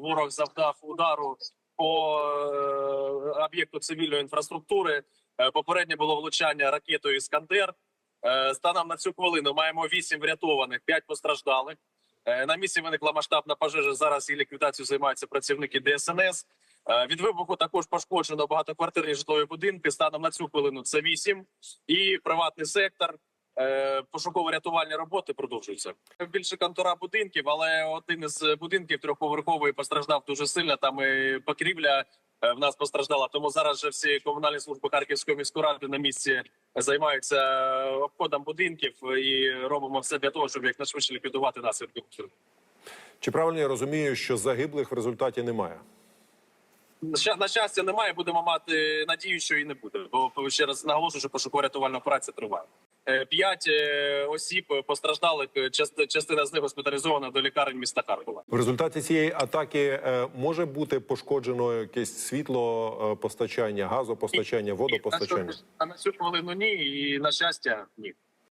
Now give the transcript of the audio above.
Ворог завдав удару по е, об'єкту цивільної інфраструктури. Е, Попереднє було влучання ракетою Іскандер. Е, Станом на цю хвилину маємо 8 врятованих, 5 постраждалих. На місці виникла масштабна пожежа. Зараз її ліквідацією займаються працівники ДСНС. Від вибуху також пошкоджено багатоквартирні житлові будинки. Станом на цю хвилину це 8. і приватний сектор. Е, Пошуково-рятувальні роботи продовжуються. Більше контора будинків, але один із будинків трьохповерховий постраждав дуже сильно. Там і покрівля е, в нас постраждала. Тому зараз же всі комунальні служби Харківської міської ради на місці займаються обходом будинків і робимо все для того, щоб якнайшвидше ліквідувати наслідки. Чи правильно я розумію, що загиблих в результаті немає? На щастя, немає. Будемо мати надію, що і не буде. Бо ще раз наголошую, що пошуково-рятувальна операція триває. Е, П'ять е, осіб постраждалих. е, Частина з них госпіталізована до лікарень міста Харкова. В результаті цієї атаки може бути пошкоджено якесь світло постачання, газопостачання, водопостачання. На цю хвилину ні, і на щастя, ні.